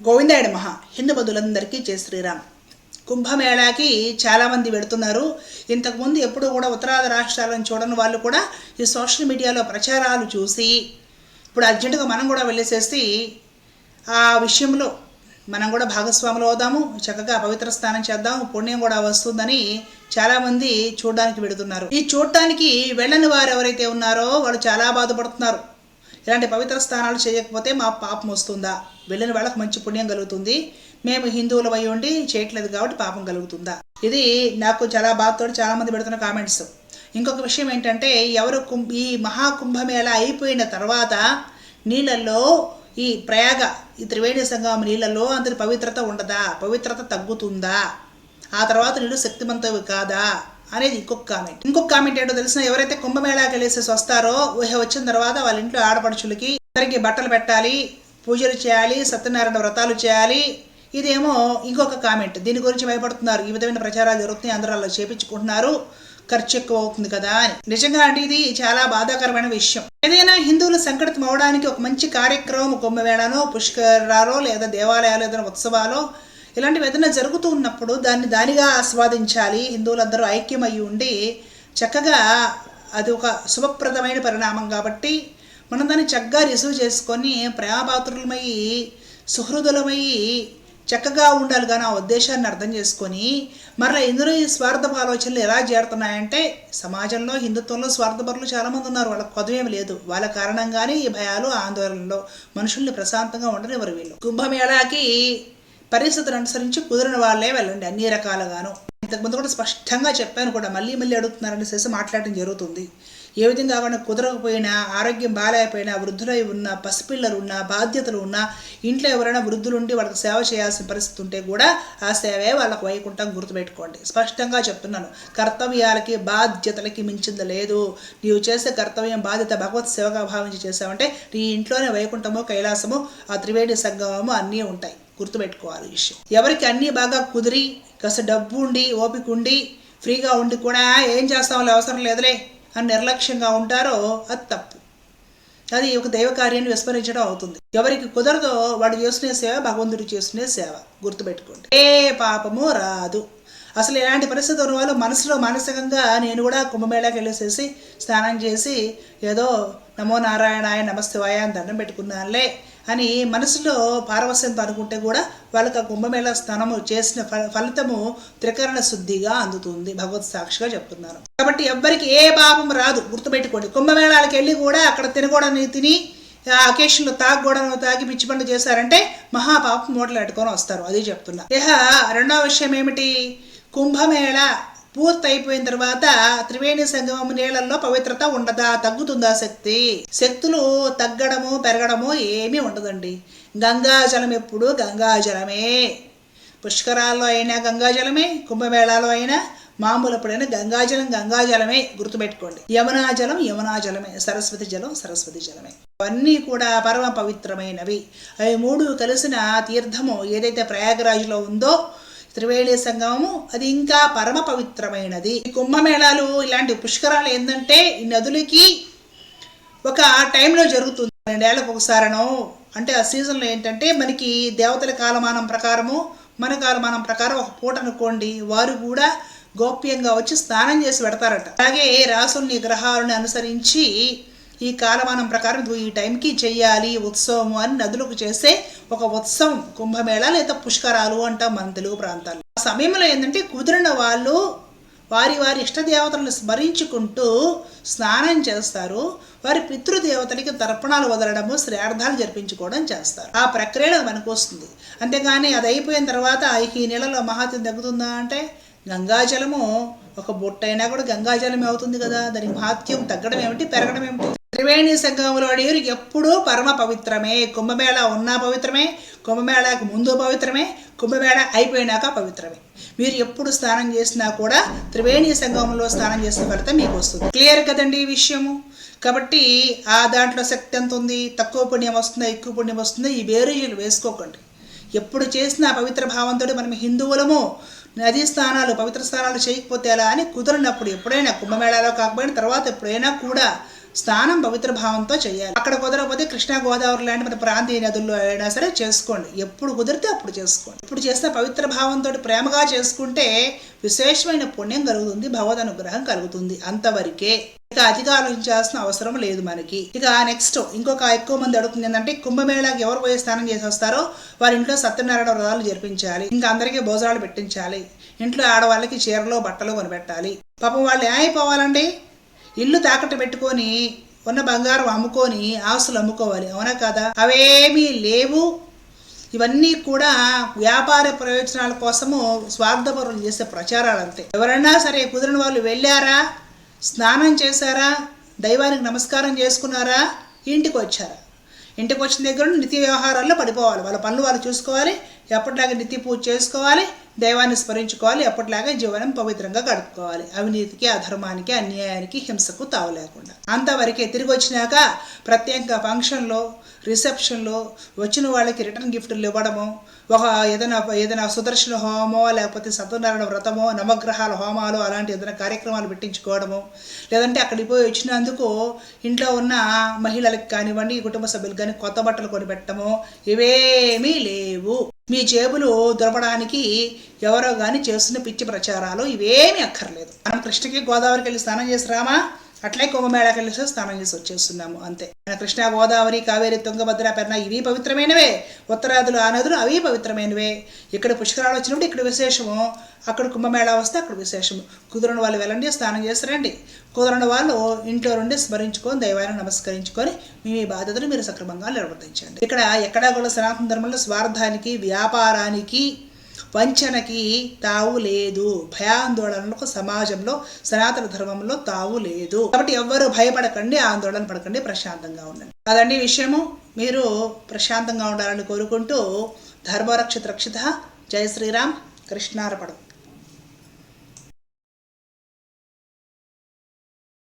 గోవిందాయుడు మహా హిందూ బంధువులందరికీ జై శ్రీరామ్. కుంభమేళాకి చాలామంది వెళుతున్నారు. ఇంతకుముందు ఎప్పుడు కూడా ఉత్తరాది రాష్ట్రాలను చూడని వాళ్ళు కూడా ఈ సోషల్ మీడియాలో ప్రచారాలు చూసి ఇప్పుడు అర్జెంటుగా మనం కూడా వెళ్ళేసేసి ఆ విషయంలో మనం కూడా భాగస్వాములు అవుదాము. చక్కగా పవిత్ర స్నానం చేద్దాం పుణ్యం కూడా వస్తుందని చాలామంది చూడడానికి వెళుతున్నారు. ఈ చూడటానికి వెళ్ళని వారు ఎవరైతే ఉన్నారో వాళ్ళు చాలా బాధపడుతున్నారు. ఇలాంటి పవిత్ర స్నానాలు చేయకపోతే మా పాపం వస్తుందా? వెళ్ళిన వాళ్ళకి మంచి పుణ్యం కలుగుతుంది. మేము హిందువుల అయి ఉండి చేయట్లేదు కాబట్టి పాపం కలుగుతుందా? ఇది నాకు చాలా బాధతో చాలామంది పెడుతున్న కామెంట్స్. ఇంకొక విషయం ఏంటంటే ఎవరు కుంభ ఈ మహాకుంభమేళ అయిపోయిన తర్వాత నీళ్ళల్లో ఈ ప్రయాగ ఈ త్రివేణి సంగమం నీళ్ళల్లో అందరి పవిత్రత ఉండదా? పవిత్రత తగ్గుతుందా? ఆ తర్వాత నీళ్ళు శక్తివంతవి కాదా? అనేది ఇంకొక కామెంట్ ఇంకొక కామెంట్ ఏంటో తెలిసిన ఎవరైతే కుంభమేళాకి వెళ్ళేసేసి వస్తారో ఊహ వచ్చిన తర్వాత వాళ్ళ ఇంట్లో ఆడపడుచులకి అందరికీ బట్టలు పెట్టాలి పూజలు చేయాలి సత్యనారాయణ వ్రతాలు చేయాలి. ఇదేమో ఇంకొక కామెంట్ దీని గురించి భయపడుతున్నారు. ఈ విధమైన ప్రచారాలు జరుగుతున్నాయి. అందరూ అలా చేపించుకుంటున్నారు. ఖర్చు ఎక్కువ అవుతుంది కదా అని. నిజంగా అంటే ఇది చాలా బాధాకరమైన విషయం. ఏదైనా హిందువులు సంకటితం అవడానికి ఒక మంచి కార్యక్రమం కుంభమేళనో పుష్కరాలో లేదా దేవాలయాలు ఏదైనా ఉత్సవాలో ఇలాంటివి ఏదైనా జరుగుతూ ఉన్నప్పుడు దాన్ని దానిగా ఆస్వాదించాలి. హిందువులందరూ ఐక్యమై ఉండి చక్కగా అది ఒక శుభప్రదమైన పరిణామం కాబట్టి మనం దాన్ని చక్కగా రిసీవ్ చేసుకొని ప్రేమపాత్రులమై సుహృదులమై చక్కగా ఉండాలి కానీ ఆ ఉద్దేశాన్ని అర్థం చేసుకొని మరలా ఇందులో ఈ స్వార్థపు ఆలోచనలు ఎలా చేరుతున్నాయంటే సమాజంలో హిందుత్వంలో స్వార్థపరులు చాలామంది ఉన్నారు. వాళ్ళకి పదవేం లేదు. వాళ్ళ కారణంగానే ఈ భయాలు ఆందోళనలో మనుషుల్ని ప్రశాంతంగా ఉండనివ్వరు వీళ్ళు. కుంభమేళాకి పరిస్థితులు అనుసరించి కుదిరిన వాళ్ళే వెళ్ళండి అన్ని రకాలుగాను. ఇంతకుముందు కూడా స్పష్టంగా చెప్పాను కూడా మళ్ళీ మళ్ళీ అడుగుతున్నారని చేసి మాట్లాడటం జరుగుతుంది. ఏ విధంగా కానీ కుదరకపోయినా ఆరోగ్యం బాగాలేకపోయినా వృద్ధులై ఉన్న పసిపిల్లలు ఉన్న బాధ్యతలు ఉన్న ఇంట్లో ఎవరైనా వృద్ధులు ఉండి వాళ్ళకి సేవ చేయాల్సిన పరిస్థితి ఉంటే కూడా ఆ సేవే వాళ్ళకు వైకుంఠం గుర్తుపెట్టుకోండి. స్పష్టంగా చెప్తున్నాను కర్తవ్యాలకి బాధ్యతలకి మించింది లేదు. నీవు చేసే కర్తవ్యం బాధ్యత భగవత్ సేవగా భావించి చేసావంటే నీ ఇంట్లోనే వైకుంఠము కైలాసము ఆ త్రివేణి సంగమము అన్నీ ఉంటాయి. గుర్తుపెట్టుకోవాలి విషయం. ఎవరికి అన్నీ బాగా కుదిరి కాస్త డబ్బు ఉండి ఓపిక ఉండి ఫ్రీగా ఉండి కూడా ఏం చేస్తామో అవసరం లేదులే అని నిర్లక్ష్యంగా ఉంటారో అది తప్పు. అది ఒక దైవ కార్యాన్ని విస్మరించడం అవుతుంది. ఎవరికి కుదరదో వాడు చేసుకునే సేవ భగవంతుడు చేసుకునే సేవ. గుర్తుపెట్టుకోండి. ఏ పాపము రాదు. అసలు ఇలాంటి పరిస్థితి ఉన్న వాళ్ళు మనసులో మానసికంగా నేను కూడా కుంభమేళాకి వెళ్ళేసేసి స్నానం చేసి ఏదో నమో నారాయణాయ నమస్తేవాయ అని దండం పెట్టుకున్నానులే. అని మనసులో పారవస్యంతో అనుకుంటే కూడా వాళ్ళకి ఆ కుంభమేళ స్నానము చేసిన ఫలితము త్రికరణ శుద్ధిగా అందుతుంది. భగవత్ సాక్షిగా చెప్తున్నారు. కాబట్టి ఎవ్వరికి ఏ పాపం రాదు. గుర్తుపెట్టుకోండి. కుంభమేళాలకు వెళ్ళి కూడా అక్కడ తినకూడని తిని ఆ అకేషన్లో తాగకూడను తాగి పిచ్చి పండు చేశారంటే మహాపాపం మూటలు పెట్టుకొని వస్తారు. అది చెప్తున్నా. ఇహ రెండవ విషయం ఏమిటి? కుంభమేళ పూర్తయిపోయిన తర్వాత త్రివేణి సంగమం నీళ్ళల్లో పవిత్రత ఉండదా? తగ్గుతుందా శక్తి? శక్తులు తగ్గడము పెరగడము ఏమీ ఉండదండి. గంగాజలం ఎప్పుడు గంగాజలమే. పుష్కరాల్లో అయినా గంగాజలమే కుంభమేళాలో అయినా మామూలప్పుడైనా గంగాజలం గంగాజలమే గుర్తుపెట్టుకోండి. యమునాజలం యమునాజలమే. సరస్వతి జలం సరస్వతి జలమే. అవన్నీ కూడా పరమ పవిత్రమైనవి. అవి మూడు కలిసిన తీర్థము ఏదైతే ప్రయాగరాజులో ఉందో త్రివేణి సంగమము అది ఇంకా పరమ పవిత్రమైనది. ఈ కుంభమేళాలు ఇలాంటి పుష్కరాలు ఏంటంటే ఈ నదులకి ఒక టైంలో జరుగుతుంది. రెండేళ్ళకు ఒకసారనో అంటే ఆ సీజన్లో ఏంటంటే మనకి దేవతల కాలమానం ప్రకారము మన కాలమానం ప్రకారం ఒక పూట అనుకోండి వారు కూడా గోప్యంగా వచ్చి స్నానం చేసి పెడతారట. అలాగే రాసుల్ని గ్రహాలను అనుసరించి ఈ కాలమానం ప్రకారం ఈ టైంకి చెయ్యాలి ఉత్సవం అని నదులకు చేసే ఒక ఉత్సవం కుంభమేళ లేదా పుష్కరాలు అంటాం మన తెలుగు ప్రాంతాలు. ఆ సమయంలో ఏంటంటే కుదిరిన వాళ్ళు వారి వారి ఇష్టదేవతలను స్మరించుకుంటూ స్నానం చేస్తారు. వారి పితృదేవతలకి తర్పణాలు వదలడము శ్రార్థాలు జరిపించుకోవడం చేస్తారు. ఆ ప్రక్రియలో మనకు వస్తుంది. అంతేగాని అది అయిపోయిన తర్వాత ఈ నెలలో మహాత్యం తగ్గుతుందా అంటే గంగాజలము ఒక బొట్టైనా కూడా గంగాజలమే అవుతుంది కదా. దాని మహాత్యం తగ్గడం ఏమిటి పెరగడం ఏమిటి? త్రివేణి సంగమంలో నీరు ఎప్పుడూ పరమ పవిత్రమే. కుంభమేళ ఉన్నా పవిత్రమే కుంభమేళాకి ముందు పవిత్రమే కుంభమేళ అయిపోయినాక పవిత్రమే. మీరు ఎప్పుడు స్నానం చేసినా కూడా త్రివేణి సంగమంలో స్నానం చేసిన ఫలితం మీకు వస్తుంది. క్లియర్ కదండి ఈ విషయము? కాబట్టి ఆ దాంట్లో శక్తి ఎంత ఉంది? తక్కువ పుణ్యం వస్తుందా? ఎక్కువ పుణ్యం వస్తుందా? ఈ బేరీజులు వేసుకోకండి. ఎప్పుడు చేసిన పవిత్ర భావంతో మనం హిందువులము నదీ స్నానాలు పవిత్ర స్నానాలు చేయకపోతే ఎలా అని కుదరినప్పుడు ఎప్పుడైనా కుంభమేళాలో కాకపోయినా తర్వాత ఎప్పుడైనా కూడా స్నానం పవిత్ర భావంతో చేయాలి. అక్కడ కుదరకపోతే కృష్ణా గోదావరి లాంటి మన ప్రాంతీయ నదుల్లో అయినా సరే చేసుకోండి. ఎప్పుడు కుదిరితే అప్పుడు చేసుకోండి. ఇప్పుడు చేసిన పవిత్ర భావంతో ప్రేమగా చేసుకుంటే విశేషమైన పుణ్యం కలుగుతుంది భగవద్ అనుగ్రహం కలుగుతుంది. అంతవరకే ఇక అతిగా ఆలోచించాల్సిన అవసరం లేదు మనకి. ఇక నెక్స్ట్ ఇంకొక ఎక్కువ మంది అడుగుతుంది ఏంటంటే కుంభమేళాకి ఎవరు పోయి స్నానం చేసి వస్తారో వారి ఇంట్లో సత్యనారాయణ వ్రతాలు జరిపించాలి. ఇంకా అందరికీ భోజనాలు పెట్టించాలి. ఇంట్లో ఆడవాళ్ళకి చీరలో బట్టలు కొనిపెట్టాలి. పాపం వాళ్ళు ఏమైపోవాలండి? ఇల్లు తాకట్టు పెట్టుకొని ఉన్న బంగారం అమ్ముకొని ఆస్తులు అమ్ముకోవాలి. అవునా కదా? అవేమీ లేవు. ఇవన్నీ కూడా వ్యాపార ప్రయోజనాల కోసము స్వార్థపరులు చేసే ప్రచారాలు అంతే ఎవరైనా సరే కుదిరిన వాళ్ళు వెళ్ళారా? స్నానం చేశారా? దైవానికి నమస్కారం చేసుకున్నారా? ఇంటికి వచ్చారా? ఇంటికి వచ్చిన దగ్గర నుండి నిత్య వ్యవహారాల్లో పడిపోవాలి. వాళ్ళ పనులు వాళ్ళు చూసుకోవాలి. ఎప్పటిలాగా నిత్య పూజ చేసుకోవాలి. దైవాన్ని స్మరించుకోవాలి ఎప్పటిలాగా జీవనం పవిత్రంగా గడుపుకోవాలి. అవినీతికి అధర్మానికి అన్యాయానికి హింసకు తావు లేకుండా. అంతవరకే తిరిగి వచ్చినాక ప్రత్యేకంగా ఫంక్షన్లో రిసెప్షన్లో వచ్చిన వాళ్ళకి రిటర్న్ గిఫ్ట్లు ఇవ్వడము ఒక ఏదైనా ఏదైనా సుదర్శన హోమో లేకపోతే సత్యనారాయణ వ్రతమో నవగ్రహాల హోమాలు అలాంటి ఏదైనా కార్యక్రమాలు పెట్టించుకోవడము లేదంటే అక్కడికి పోయి వచ్చినందుకు ఇంట్లో ఉన్న మహిళలకు కానివ్వండి కుటుంబ సభ్యులకు కానీ కొత్త బట్టలు కొనిపెట్టడము ఇవేమీ లేవు. మీ జేబులు దొరపడానికి ఎవరో కానీ చేస్తున్న పిచ్చి ప్రచారాలు ఇవేమీ అక్కర్లేదు. మనం కృష్ణకి గోదావరికి వెళ్ళి స్నానం చేసి రామా? అట్లే కుంభమేళాకి వెళ్ళి స్నానం చేసి వచ్చేస్తున్నాము అంతే. మన గోదావరి కావేరి తుంగభద్ర పెన్న ఇవి పవిత్రమైనవే. ఉత్తరాదులు ఆ నదులు అవి పవిత్రమైనవే. ఇక్కడ పుష్కరాలు వచ్చినప్పుడు ఇక్కడ విశేషము. అక్కడ కుంభమేళా వస్తే అక్కడ విశేషము. కుదరని వాళ్ళు వెళ్ళండి స్నానం చేసి రండి. కుదరని వాళ్ళు ఇంట్లో నుండి స్మరించుకొని దైవాన్ని నమస్కరించుకొని మీ మీ బాధ్యతను మీరు సక్రమంగా నిర్వర్తించండి. ఇక్కడ ఎక్కడా కూడా సనాతన ధర్మంలో స్వార్థానికి వ్యాపారానికి వంచనకి తావు లేదు. భయాందోళనలకు సమాజంలో సనాతన ధర్మంలో తావు లేదు. కాబట్టి ఎవ్వరూ భయపడకండి ఆందోళన పడకండి ప్రశాంతంగా ఉండండి. అదండి విషయము. మీరు ప్రశాంతంగా ఉండాలని కోరుకుంటూ ధర్మరక్షిత రక్షిత జయ శ్రీరామ్ కృష్ణార్పణం